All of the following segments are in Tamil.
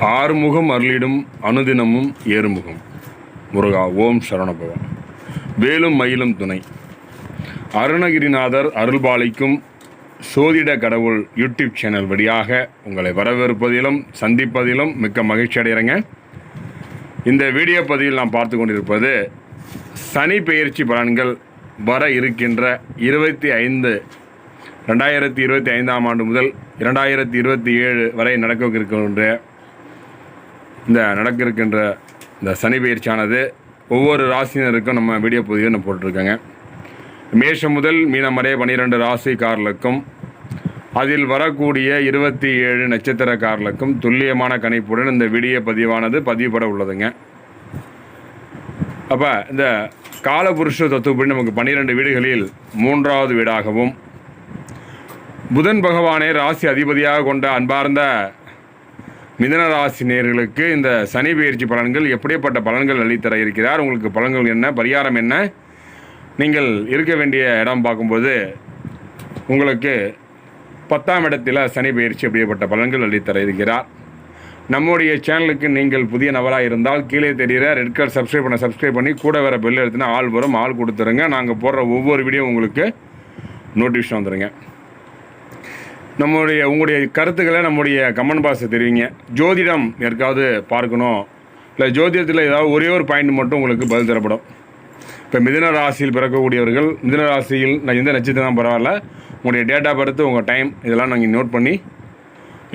ஆறுமுகம் அருளிடும் அனுதினமும் ஏறுமுகம். முருகா ஓம் சரணபவன் வேலும் மயிலும் துணை. அருணகிரிநாதர் அருள்பாலிக்கும் சோதிட கடவுள் யூடியூப் சேனல் வழியாக உங்களை வரவேற்பதிலும் சந்திப்பதிலும் மிக்க மகிழ்ச்சி அடைகிறேங்க. இந்த வீடியோ பதிவில் நாம் பார்த்து கொண்டிருப்பது சனி பெயர்ச்சி பலன்கள் வர இருக்கின்ற இருபத்தி ஐந்து ரெண்டாயிரத்தி இருபத்தி ஐந்தாம் ஆண்டு முதல் இரண்டாயிரத்தி இருபத்தி ஏழு வரை நடக்க இருக்கின்ற இந்த நடக்க இருக்கின்ற இந்த சனி பயிற்சியானது ஒவ்வொரு ராசினருக்கும் நம்ம வீடியோ பதிவு நம்ம போட்டிருக்கோங்க. மேஷம் முதல் மீனம் வரை பன்னிரெண்டு ராசிக்காரர்களுக்கும் அதில் வரக்கூடிய இருபத்தி ஏழு நட்சத்திரக்காரர்களுக்கும் துல்லியமான கணிப்புடன் இந்த வீடியோ பதிவானது பதிவுபட உள்ளதுங்க. அப்போ இந்த காலபுருஷ தத்துவப்படி நமக்கு பன்னிரெண்டு வீடுகளில் மூன்றாவது வீடாகவும் புதன் பகவானே ராசி அதிபதியாக கொண்ட அன்பார்ந்த மிதனராசி நேர்களுக்கு இந்த சனி பயிற்சி பலன்கள் எப்படிப்பட்ட பலன்கள் அளித்தர இருக்கிறார்? உங்களுக்கு பலன்கள் என்ன? பரிகாரம் என்ன? நீங்கள் இருக்க வேண்டிய இடம் பார்க்கும்போது உங்களுக்கு பத்தாம் இடத்தில் சனி பயிற்சி அப்படிப்பட்ட பலன்கள் அளித்தர இருக்கிறார். நம்முடைய சேனலுக்கு நீங்கள் புதிய நபராக இருந்தால் கீழே தெரிகிற ரெட் கலர் சப்ஸ்கிரைப் பண்ண சப்ஸ்கிரைப் பண்ணி கூட வர பெல் எடுத்துனா ஆள் வரும். ஆள் கொடுத்துருங்க. நாங்கள் போடுற ஒவ்வொரு வீடியோ உங்களுக்கு நோட்டிஃபிகேஷன் வந்துடுங்க நம்முடைய உங்களுடைய கருத்துக்களை நம்முடைய கமெண்ட் பாக்ஸை தெரிவிங்க. ஜோதிடம் யாருக்காவது பார்க்கணும். இல்லை ஜோதிடத்தில் ஏதாவது ஒரே ஒரு பாயிண்ட் மட்டும் உங்களுக்கு பதில் தரப்படும். இப்போ மிதன ராசியில் பிறக்கக்கூடியவர்கள் மிதன ராசியில் நான் எந்த நட்சத்திரம் பரவாயில்ல. உங்களுடைய டேட் ஆஃப் பர்த் உங்கள் டைம் இதெல்லாம் நாங்கள் நோட் பண்ணி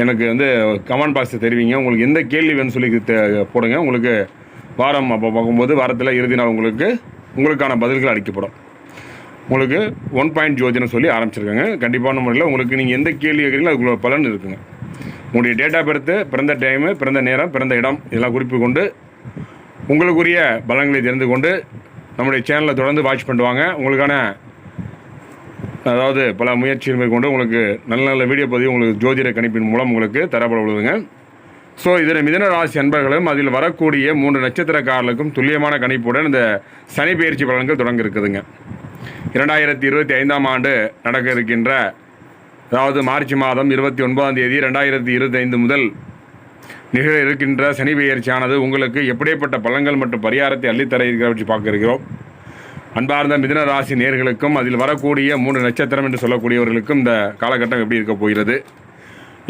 எனக்கு வந்து கமெண்ட் பாக்ஸில் தெரிவிங்க. உங்களுக்கு எந்த கேள்வி வேணும்னு சொல்லி போடுங்க. உங்களுக்கு வாரம் அப்போ பார்க்கும்போது வாரத்தில் இறுதி நாள் உங்களுக்கு உங்களுக்கான பதில்கள் அளிக்கப்படும். உங்களுக்கு ஒன் பாயிண்ட் ஜோதிடம் சொல்லி ஆரம்பிச்சிருக்காங்க. கண்டிப்பான முறையில் உங்களுக்கு நீங்கள் எந்த கேள்வி கேட்குறீங்களோ அதுக்குள்ள பலன் இருக்குங்க. உங்களுடைய டேட் ஆஃப் பர்த்து பிறந்த டைமு பிறந்த நேரம் பிறந்த இடம் இதெல்லாம் குறிப்பு கொண்டு உங்களுக்குரிய பலன்களை தெரிந்து கொண்டு நம்முடைய சேனலை தொடர்ந்து வாட்ச் பண்ணுவாங்க. உங்களுக்கான அதாவது பல முயற்சிகள் மேற்கொண்டு உங்களுக்கு நல்ல நல்ல வீடியோ பதிவு உங்களுக்கு ஜோதிட கணிப்பின் மூலம் உங்களுக்கு தரப்பட உள்ளதுங்க ஸோ இதில் மிதன ராசி அன்பர்களும் அதில் வரக்கூடிய மூன்று நட்சத்திரக்காரர்களுக்கும் துல்லியமான கணிப்புடன் இந்த சனி பயிற்சி பலன்கள் தொடங்க இருக்குதுங்க. இரண்டாயிரத்தி இருபத்தி ஐந்தாம் ஆண்டு நடக்க இருக்கின்ற அதாவது மார்ச் மாதம் இருபத்தி ஒன்பதாம் தேதி ரெண்டாயிரத்தி இருபத்தைந்து முதல் நிகழ இருக்கின்ற சனி பெயர்ச்சியானது உங்களுக்கு எப்படிப்பட்ட பலன்கள் மற்றும் பரிகாரத்தை அள்ளித்தர இருக்கிறவற்றை பார்க்க இருக்கிறோம் அன்பார்ந்த மிதன ராசி நேர்களுக்கும் அதில் வரக்கூடிய மூன்று நட்சத்திரம் என்று சொல்லக்கூடியவர்களுக்கும் இந்த காலகட்டம் எப்படி இருக்க போகிறது?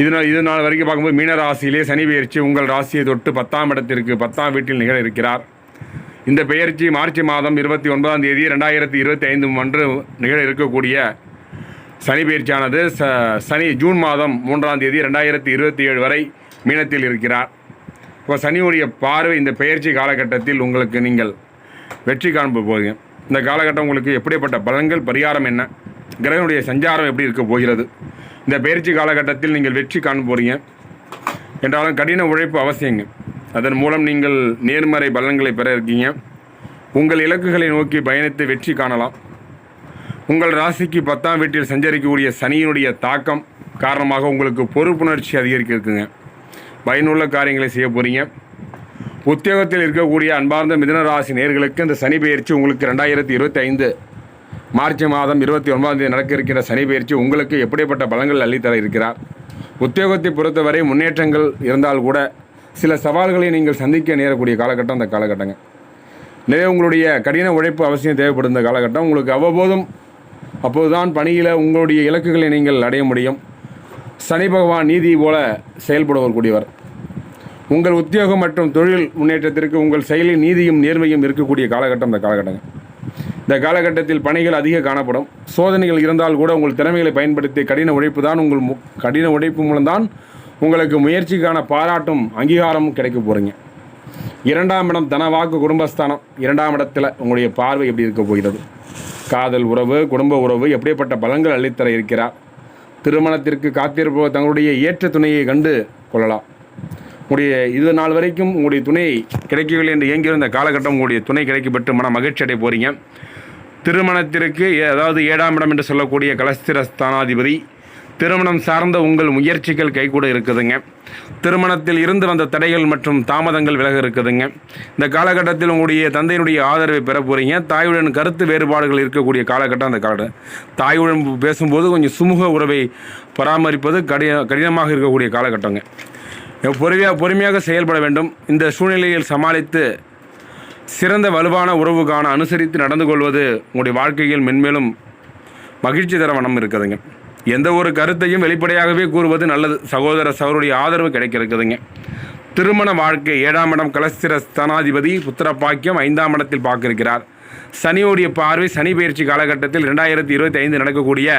இது நாள் இது நாள் வரைக்கும் பார்க்கும்போது மீன ராசியிலே சனி பெயர்ச்சி உங்கள் ராசியை தொட்டு பத்தாம் இடத்திற்கு பத்தாம் வீட்டில் நிகழ இருக்கிறார். இந்த பெயர்ச்சி மார்ச் மாதம் இருபத்தி ஒன்பதாம் தேதி ரெண்டாயிரத்தி இருபத்தி ஐந்து அன்று நிகழ இருக்கக்கூடிய சனி பயிற்சியானது ச சனி ஜூன் மாதம் மூன்றாம் தேதி ரெண்டாயிரத்தி இருபத்தி ஏழு வரை மீனத்தில் இருக்கிறார். இப்போ சனியுடைய பார்வை இந்த பெயர்ச்சி காலகட்டத்தில் உங்களுக்கு நீங்கள் வெற்றி காண்ப போகிறீங்க இந்த காலகட்டம் உங்களுக்கு எப்படிப்பட்ட பலன்கள் பரிகாரம் என்ன கிரகனுடைய சஞ்சாரம் எப்படி இருக்க போகிறது இந்த பயிற்சி காலகட்டத்தில் நீங்கள் வெற்றி காண போகிறீங்க என்றாலும் கடின உழைப்பு அவசியங்க. அதன் மூலம் நீங்கள் நேர்மறை பலன்களை பெற இருக்கீங்க. உங்கள் இலக்குகளை நோக்கி பயணித்து வெற்றி காணலாம். உங்கள் ராசிக்கு பத்தாம் வீட்டில் சஞ்சரிக்கக்கூடிய சனியினுடைய தாக்கம் காரணமாக உங்களுக்கு பொறுப்புணர்ச்சி அதிகரிக்க இருக்குங்க. பயனுள்ள காரியங்களை செய்ய போகிறீங்க உத்தியோகத்தில் இருக்கக்கூடிய அன்பார்ந்த மிதன ராசி நேர்களுக்கு இந்த சனி பெயர்ச்சி உங்களுக்கு ரெண்டாயிரத்தி இருபத்தி ஐந்து மார்ச் மாதம் இருபத்தி ஒன்பதாம் தேதி நடக்க இருக்கிற சனி பயிற்சி உங்களுக்கு எப்படிப்பட்ட பலங்கள் அள்ளித்தர இருக்கிறார்? உத்தியோகத்தை பொறுத்தவரை முன்னேற்றங்கள் இருந்தால் கூட சில சவால்களை நீங்கள் சந்திக்க நேரக்கூடிய காலகட்டம் அந்த காலகட்டங்க. எனவே உங்களுடைய கடின உழைப்பு அவசியம் தேவைப்படும் இந்த காலகட்டம். உங்களுக்கு அவ்வப்போதும் அப்போதுதான் பணியில் உங்களுடைய இலக்குகளை நீங்கள் அடைய முடியும். சனி பகவான் நீதி போல செயல்படக்கூடியவர் உங்கள் உத்தியோகம் மற்றும் தொழில் முன்னேற்றத்திற்கு உங்கள் செயலில் நீதியும் நேர்மையும் இருக்கக்கூடிய காலகட்டம் இந்த காலகட்டங்கள் இந்த காலகட்டத்தில் பணிகள் அதிக காணப்படும். சோதனைகள் இருந்தால் கூட உங்கள் திறமைகளை பயன்படுத்தி கடின உழைப்பு தான் உங்கள் மு- கடின உழைப்பு மூலம்தான் உங்களுக்கு முயற்சிக்கான பாராட்டும் அங்கீகாரமும் கிடைக்க போகிறீங்க இரண்டாம் இடம் தனவாக்கு குடும்பஸ்தானம். இரண்டாம் இடத்துல உங்களுடைய பார்வை எப்படி இருக்க போகிறது? காதல் உறவு குடும்ப உறவு எப்படிப்பட்ட பலங்கள் அள்ளித்தர இருக்கிறார்? திருமணத்திற்கு காத்திருப்பவர் தங்களுடைய ஏற்ற துணையை கண்டு கொள்ளலாம். உங்களுடைய இது நாள் வரைக்கும் உங்களுடைய துணை கிடைக்கவில்லை என்று இயங்கியிருந்த காலகட்டம் உங்களுடைய துணை கிடைக்கப்பட்டு மன மகிழ்ச்சி அடைய போகிறீங்க திருமணத்திற்கு ஏ- அதாவது ஏழாம் இடம் என்று சொல்லக்கூடிய கலஸ்திர ஸ்தானாதிபதி திருமணம் சார்ந்த உங்கள் முயற்சிகள் கைகூட இருக்குதுங்க. திருமணத்தில் இருந்து வந்த தடைகள் மற்றும் தாமதங்கள் விலக இருக்குதுங்க. இந்த காலகட்டத்தில் உங்களுடைய தந்தையினுடைய ஆதரவை பெற போகிறீங்க தாயுடன் கருத்து வேறுபாடுகள் இருக்கக்கூடிய காலகட்டம் அந்த காலகட்டம் தாயுடன் பேசும்போது கொஞ்சம் சுமூக உறவை பராமரிப்பது கடின கடினமாக இருக்கக்கூடிய காலகட்டங்க. பொறுமையாக பொறுமையாக செயல்பட வேண்டும். இந்த சூழ்நிலையில் சமாளித்து சிறந்த வலுவான உறவுக்கான அனுசரித்து நடந்து கொள்வது உங்களுடைய வாழ்க்கையில் மென்மேலும் மகிழ்ச்சி தர வனம் இருக்குதுங்க. எந்த ஒரு கருத்தையும் வெளிப்படையாகவே கூறுவது நல்லது. சகோதர சகோதரிய ஆதரவு கிடைக்க இருக்குதுங்க திருமண வாழ்க்கை ஏழாம் இடம் கலஸ்திர ஸ்தானாதிபதி புத்திர பாக்கியம் ஐந்தாம் இடத்தில் பார்க்க இருக்கிறார் சனியோடைய பார்வை சனி பயிற்சி காலகட்டத்தில் ரெண்டாயிரத்தி இருபத்தி ஐந்து நடக்கக்கூடிய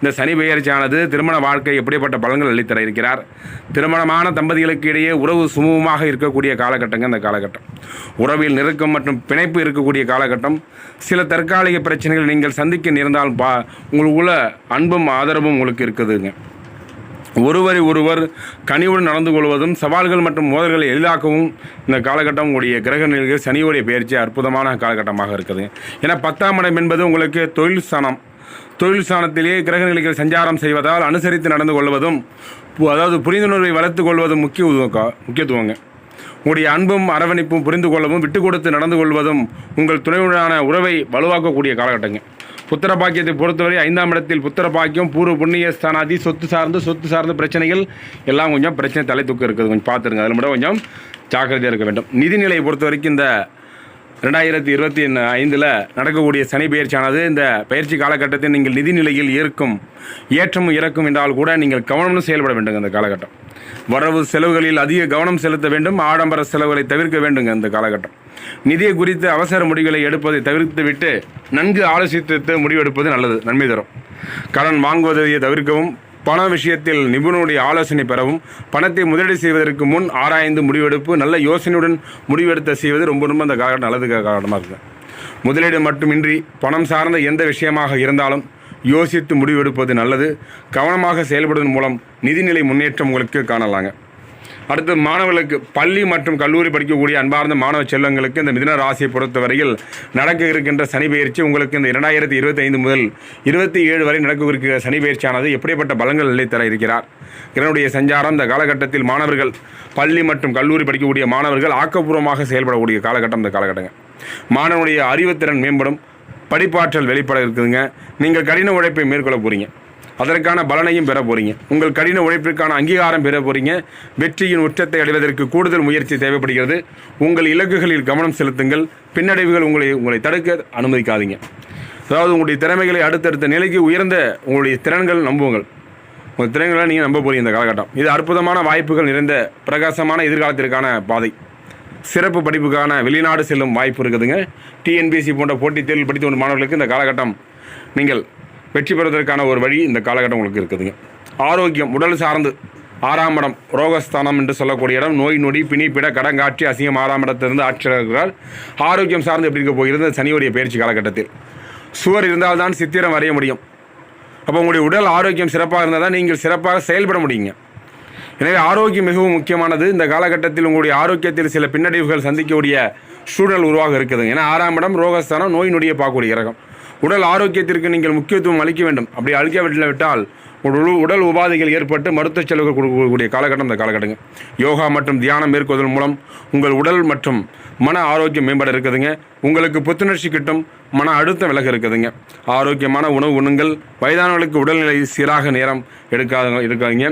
இந்த சனி பெயர்ச்சியானது திருமண வாழ்க்கை எப்படிப்பட்ட பலன்கள் அளித்தர இருக்கிறார் திருமணமான தம்பதிகளுக்கு இடையே உறவு சுமூகமாக இருக்கக்கூடிய காலகட்டங்க இந்த காலகட்டம். உறவில் நெருக்கம் மற்றும் பிணைப்பு இருக்கக்கூடிய காலகட்டம். சில தற்காலிக பிரச்சனைகள் நீங்கள் சந்திக்க நேர்ந்தால் பா உங்களுக்குள்ள அன்பும் ஆதரவும் உங்களுக்கு இருக்குதுங்க. ஒருவரை ஒருவர் கனிவுடன் நடந்து கொள்வதும் சவால்கள் மற்றும் மோதல்களை எளிதாக்கவும் இந்த காலகட்டம் உங்களுடைய கிரக நிலைகள் சனியுடைய பயிற்சி அற்புதமான காலகட்டமாக இருக்குது. ஏன்னா பத்தாம் இடம் என்பது உங்களுக்கு தொழில் ஸ்தானம். தொழில் ஸ்தானத்திலேயே கிரக நிலைகள் சஞ்சாரம் செய்வதால் அனுசரித்து நடந்து கொள்வதும் பு- அதாவது புரிந்துணர்வை வளர்த்துக் கொள்வதும் முக்கிய முக்கியத்துவங்க. உங்களுடைய அன்பும் அரவணைப்பும் புரிந்து கொள்ளவும் விட்டு கொடுத்து நடந்து கொள்வதும் உங்கள் துணையுடனான உறவை வலுவாக்கக்கூடிய காலகட்டங்க. புத்திர பாக்கியத்தை பொறுத்தவரை ஐந்தாம் இடத்தில் புத்திர பாக்கியம் பூர்வ புண்ணிய ஸ்தானாதி சொத்து சார்ந்து சொத்து சார்ந்த பிரச்சனைகள் எல்லாம் கொஞ்சம் பிரச்சனை தலை தூக்கம் இருக்குது. கொஞ்சம் பார்த்துருங்க. அதில் மட்டும் கொஞ்சம் ஜாக்கிரதையாக இருக்க வேண்டும். நிதிநிலையை பொறுத்த வரைக்கும் இந்த ரெண்டாயிரத்தி இருபத்தி ஐந்தில் நடக்கக்கூடிய சனி பயிற்சியானது இந்த பயிற்சி காலகட்டத்தில் நீங்கள் நிதி நிலையில் இருக்கும் ஏற்றமும் இறக்கும் என்றால் கூட நீங்கள் கவனமும் செயல்பட வேண்டும் இந்த காலகட்டம். வரவு செலவுகளில் அதிக கவனம் செலுத்த வேண்டும் ஆடம்பர செலவுகளை தவிர்க்க வேண்டும் இந்த காலகட்டம். நிதியை குறித்து அவசர முடிவுகளை எடுப்பதை தவிர்த்து விட்டு நன்கு ஆலோசித்து முடிவெடுப்பது நல்லது நன்மை தரும். கடன் வாங்குவதை தவிர்க்கவும் பண விஷயத்தில் நிபுணருடைய ஆலோசனை பெறவும் பணத்தை முதலீடு செய்வதற்கு முன் ஆராய்ந்து முடிவெடுப்பு நல்ல யோசனையுடன் முடிவெடுத்த செய்வது ரொம்ப ரொம்ப அந்த காரணம் நல்லது காரணமாக இருக்குது முதலீடு மட்டுமின்றி பணம் சார்ந்த எந்த விஷயமாக இருந்தாலும் யோசித்து முடிவெடுப்பது நல்லது. கவனமாக செயல்படுவதன் மூலம் நிதிநிலை முன்னேற்றம் உங்களுக்கு காணலாங்க. அடுத்து மாணவர்களுக்கு பள்ளி மற்றும் கல்லூரி படிக்கக்கூடிய அன்பார்ந்த மாணவ செல்வங்களுக்கு இந்த மிதன ராசியை பொறுத்தவரையில் நடக்க இருக்கின்ற சனி பயிற்சி உங்களுக்கு இந்த இரண்டாயிரத்தி இருபத்தி ஐந்து முதல் இருபத்தி ஏழு வரை நடக்க இருக்கிற சனி பயிற்சியானது எப்படிப்பட்ட பலங்கள் நிலைத்தர இருக்கிறார்? இதனுடைய சஞ்சாரம் இந்த காலகட்டத்தில் மாணவர்கள் பள்ளி மற்றும் கல்லூரி படிக்கக்கூடிய மாணவர்கள் ஆக்கப்பூர்வமாக செயல்படக்கூடிய காலகட்டம் இந்த காலகட்டங்க. மாணவனுடைய அறிவுத்திறன் மேம்படும் படிப்பாற்றல் வெளிப்பட இருக்குதுங்க. நீங்கள் கடின உழைப்பை மேற்கொள்ள போகிறீங்க அதற்கான பலனையும் பெற போறீங்க. உங்கள் கடின உழைப்பிற்கான அங்கீகாரம் பெற போறீங்க. வெற்றியின் உச்சத்தை அடைவதற்கு கூடுதல் முயற்சி தேவைப்படுகிறது. உங்கள் இலக்குகளில் கவனம் செலுத்துங்கள். பின்னடைவுகள் உங்களை உங்களை தடுக்க அனுமதிக்காதீங்க. அதாவது உங்களுடைய திறமைகளை அடுத்தடுத்த நிலைக்கு உயர்ந்த உங்களுடைய திறன்கள் நம்புங்கள். உங்கள் திறன்களை நீங்கள் நம்ப போறீங்க இந்த காலகட்டம். இது அற்புதமான வாய்ப்புகள் நிறைந்த பிரகாசமான எதிர்காலத்திற்கான பாதை. சிறப்பு படிப்புக்கான வெளிநாடு செல்லும் வாய்ப்பு இருக்குதுங்க. டிஎன்பிஎஸ்சி போன்ற போட்டித் தேர்வில் படித்து வரும் மாணவர்களுக்கு இந்த காலகட்டம் நீங்கள் வெற்றி பெறுவதற்கான ஒரு வழி இந்த காலகட்டம் உங்களுக்கு இருக்குதுங்க. ஆரோக்கியம் உடல் சார்ந்து ஆறாம் இடம் ரோகஸ்தானம் என்று சொல்லக்கூடிய இடம் நோய் நொடி பிணிப்பிட கடங்காட்சி அசிங்கம் ஆறாம் இடத்திலிருந்து ஆட்சியாளர்களால் ஆரோக்கியம் சார்ந்து எப்படி இருக்க போகிறது? இந்த சனியுடைய பயிற்சி காலகட்டத்தில். சுவர் இருந்தால்தான் சித்திரம் வரைய முடியும். அப்போ உங்களுடைய உடல் ஆரோக்கியம் சிறப்பாக இருந்தால் தான் நீங்கள் சிறப்பாக செயல்பட முடியுங்க. எனவே ஆரோக்கியம் மிகவும் முக்கியமானது. இந்த காலகட்டத்தில் உங்களுடைய ஆரோக்கியத்தில் சில பின்னடைவுகள் சந்திக்கக்கூடிய சூழல் உருவாக இருக்குது ஏன்னா ஆறாம் இடம் ரோகஸ்தானம் நோய் நொடியை பார்க்கக்கூடிய கிரகம். உடல் ஆரோக்கியத்திற்கு நீங்கள் முக்கியத்துவம் அளிக்க வேண்டும். அப்படி அளிக்க விட்டால் உடல் உடல் உபாதைகள் ஏற்பட்டு மருத்துவ செலவுகள் கொடுக்கக்கூடிய காலகட்டம் இந்த காலகட்டங்க. யோகா மற்றும் தியானம் மேற்கொள்வதன் மூலம் உங்கள் உடல் மற்றும் மன ஆரோக்கியம் மேம்பட இருக்குதுங்க. உங்களுக்கு புத்துணர்ச்சி கிட்டும் மன அழுத்தம் விலக இருக்குதுங்க. ஆரோக்கியமான உணவு உண்ணுங்கள். வயதானவர்களுக்கு உடல்நிலை சீராக நேரம் எடுக்காத எடுக்காதீங்க.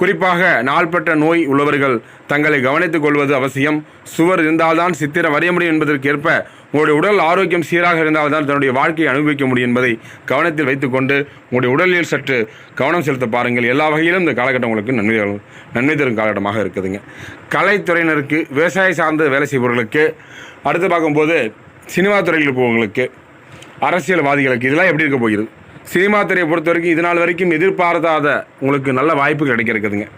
குறிப்பாக நாள்பட்ட நோய் உள்ளவர்கள் தங்களை கவனித்துக் கொள்வது அவசியம். சுவர் இருந்தால்தான் சித்திரம் வரைய முடியும் என்பதற்கு ஏற்ப உங்களுடைய உடல் ஆரோக்கியம் சீராக இருந்தால் தான் தன்னுடைய வாழ்க்கையை அனுபவிக்க முடியும் என்பதை கவனத்தில் வைத்துக்கொண்டு உங்களுடைய உடலில் சற்று கவனம் செலுத்த பாருங்கள். எல்லா வகையிலும் இந்த காலகட்டம் உங்களுக்கு நன்மை நன்மை தரும் காலகட்டமாக இருக்குதுங்க. கலைத்துறையினருக்கு விவசாய சார்ந்த வேலை செய்பவர்களுக்கு அடுத்து பார்க்கும்போது சினிமா துறையில் இருப்பவங்களுக்கு அரசியல்வாதிகளுக்கு இதெல்லாம் எப்படி இருக்க போகிறது? சினிமா துறையை பொறுத்த வரைக்கும் இது நாள் வரைக்கும் எதிர்பார்த்தாத உங்களுக்கு நல்ல வாய்ப்பு கிடைக்க இருக்குதுங்க.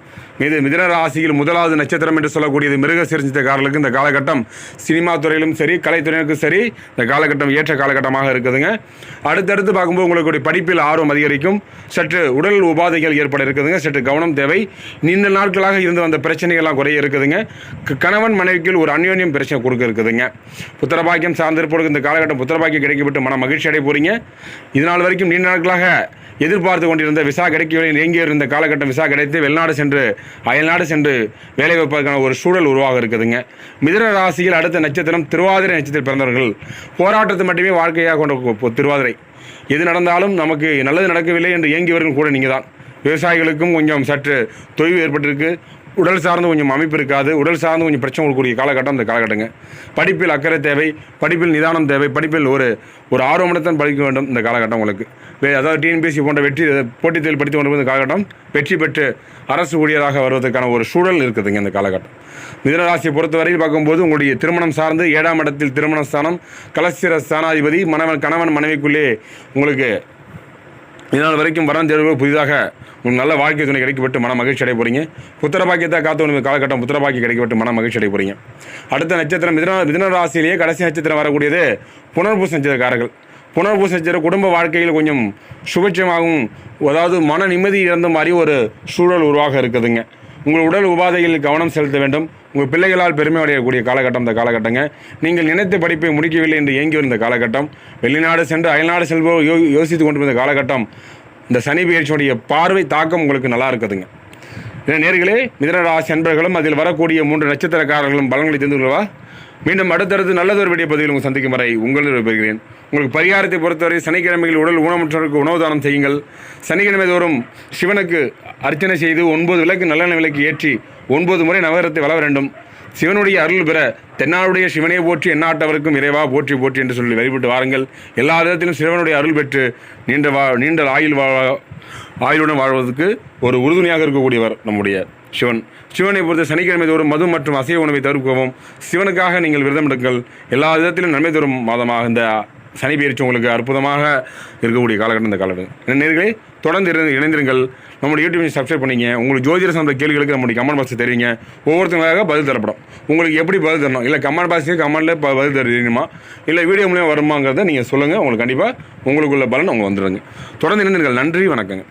இது மிதன ராசியில் முதலாவது நட்சத்திரம் என்று சொல்லக்கூடியது மிருக சிரிஞ்சக்காரர்களுக்கு இந்த காலகட்டம் சினிமா துறையிலும் சரி கலைத்துறையினருக்கும் சரி இந்த காலகட்டம் ஏற்ற காலகட்டமாக இருக்குதுங்க. அடுத்தடுத்து பார்க்கும்போது உங்களுக்கு படிப்பில் ஆர்வம் அதிகரிக்கும். சற்று உடல் உபாதைகள் ஏற்பட இருக்குதுங்க. சற்று கவனம் தேவை. நீண்ட நாட்களாக இருந்து வந்த பிரச்சனைகள்லாம் குறைய இருக்குதுங்க. கணவன் மனைவிக்குள் ஒரு அந்யோன்யம் பிரச்சனை கொடுக்க இருக்குதுங்க. புத்திரபாக்கியம் சார்ந்திருப்பவர்களுக்கு இந்த காலகட்டம் புத்திரபாக்கியம் கிடைக்கப்பட்டு மன மகிழ்ச்சி அடைய போறீங்க. இது நாள் வரைக்கும் நீண்ட நாட்களாக எதிர்பார்த்து கொண்டிருந்த விசா கிடைக்கவில்லை. இயங்கி இருந்த காலகட்டம் விசா கிடைத்து வெளிநாடு சென்று அயல்நாடு சென்று வேலை வைப்பதற்கான ஒரு சூழல் உருவாக இருக்குதுங்க. மிதிர ராசியில் அடுத்த நட்சத்திரம் திருவாதிரை நட்சத்திரம் பிறந்தவர்கள். போராட்டத்தை மட்டுமே வாழ்க்கையாக கொண்ட திருவாதிரை. எது நடந்தாலும் நமக்கு நல்லது நடக்கவில்லை என்று இயங்கியவர்கள் கூட நீங்கள் தான் விவசாயிகளுக்கும் கொஞ்சம் சற்று தொய்வு ஏற்பட்டிருக்கு. உடல் சார்ந்து கொஞ்சம் அமைப்பு இருக்காது. உடல் சார்ந்து கொஞ்சம் பிரச்சனை கொடுக்கக்கூடிய காலகட்டம் அந்த காலகட்டங்க. படிப்பில் அக்கறை தேவை படிப்பில் நிதானம் தேவை படிப்பில் ஒரு ஒரு ஆர்வமுடன் படிக்க வேண்டும் இந்த காலகட்டம் உங்களுக்கு. வே- அதாவது டிஎன்பிஎஸ்சி போன்ற வெற்றி போட்டித் தேர்வு படித்து கொண்டு இந்த காலகட்டம் வெற்றி பெற்று அரசு ஊழியராக வருவதற்கான ஒரு சூழல் இருக்குதுங்க இந்த காலகட்டம். மிதனராசியை பொறுத்தவரையில் பார்க்கும்போது உங்களுடைய திருமணம் சார்ந்து ஏழாம் இடத்தில் திருமண ஸ்தானம் கலசிர ஸ்தானாதிபதி மணவன் கணவன் மனைவிக்குள்ளே உங்களுக்கு இதனால் வரைக்கும் வரான் தேர்வு புதிதாக ஒரு நல்ல வாழ்க்கை துணை கிடைக்கப்பட்டு மன மகிழ்ச்சி அடைய போகிறீங்க புத்திர பாக்கியத்தை காத்து உங்களுக்கு காலகட்டம் புத்திர பாக்கியம் கிடைக்கப்பட்டு மன மகிழ்ச்சி அடைய போகிறீங்க அடுத்த நட்சத்திரம் மிதன மிதன ராசியிலேயே கடைசி நட்சத்திரம் வரக்கூடியது புனர்பூச நட்சத்திரக்காரர்கள் புனர்பூச நட்சத்திரம் குடும்ப வாழ்க்கையில் கொஞ்சம் சுபட்சமாகவும் அதாவது மன நிம்மதி இழந்த மாதிரி ஒரு சூழல் உருவாக இருக்குதுங்க. உங்கள் உடல் உபாதைகளில் கவனம் செலுத்த வேண்டும். உங்கள் பிள்ளைகளால் பெருமை அடையக்கூடிய காலகட்டம் இந்த காலகட்டங்க. நீங்கள் நினைத்த படிப்பை முடிக்கவில்லை என்று ஏங்கி வந்த காலகட்டம். வெளிநாடு சென்று அயல்நாடு செல்வோர் யோ யோசித்து கொண்டிருந்த காலகட்டம். இந்த சனி பயிற்சியுடைய பார்வை தாக்கம் உங்களுக்கு நல்லா இருக்குதுங்க. நேர்களே மிதனராசி அன்பர்களும் அதில் வரக்கூடிய மூன்று நட்சத்திரக்காரர்களும் பலன்களை தெரிந்து கொள்வா மீண்டும் அடுத்தடுத்து நல்லதொரு வீடியோ பதிவில் உங்கள் சந்திக்கும் வரை உங்களிடம் விடைபெறுகிறேன். உங்களுக்கு பரிகாரத்தை பொறுத்தவரை சனிக்கிழமையில் உடல் ஊனமுற்றோருக்கு உணவு தானம் செய்யுங்கள். சனிக்கிழமை தோறும் சிவனுக்கு அர்ச்சனை செய்து ஒன்பது விளக்கு நல்லெண்ணெய் விளக்கு ஏற்றி ஒன்பது முறை நவகரத்தை வளர வேண்டும். சிவனுடைய அருள் பெற தென்னாளுடைய சிவனை போற்றி எண்ணாட்டவருக்கும் இறைவா போற்றி போற்றி என்று சொல்லி வழிபட்டு வாருங்கள். எல்லா விதத்திலும் சிவனுடைய அருள் பெற்று நீண்ட வா நீண்ட ஆயுள் வா ஆயுளுடன் வாழ்வதற்கு ஒரு உறுதுணையாக இருக்கக்கூடியவர் நம்முடைய சிவன். சிவனை பொறுத்த சனிக்கிழமை தோறும் மது மற்றும் அசைவ உணவை தவிர்க்கவும். சிவனுக்காக நீங்கள் விரதம் எடுங்கள் எல்லா விதத்திலும் நன்மை தரும் மாதமாக இந்த சனி பயிற்சி உங்களுக்கு அற்புதமாக இருக்கக்கூடிய காலகட்டம் இந்த காலகட்டம். நேர்களே தொடர்ந்து இருந்து இணைந்திருங்கள். நம்மளுடைய யூடியூப் சப்ஸ்கிரைப் பண்ணிங்க. உங்களுக்கு ஜோதிட சார்ந்த கேள்விகளுக்கு நம்முடைய கமெண்ட் பாக்ஸ் தெரியுங்க. ஒவ்வொருத்தவங்களாக பதில் தரப்படும். உங்களுக்கு எப்படி பதில் தரணும்? இல்லை கமெண்ட் பாக்ஸுக்கு கமெண்ட்டில் பதில் தெரியுமா? இல்லை வீடியோ மூலியம் வருமாங்கிறத நீங்கள் சொல்லுங்கள் உங்களுக்கு கண்டிப்பாக உங்களுக்குள்ள பலன் அவங்க வந்துடுங்க தொடர்ந்து இணைந்திருங்கள். நன்றி வணக்கங்க.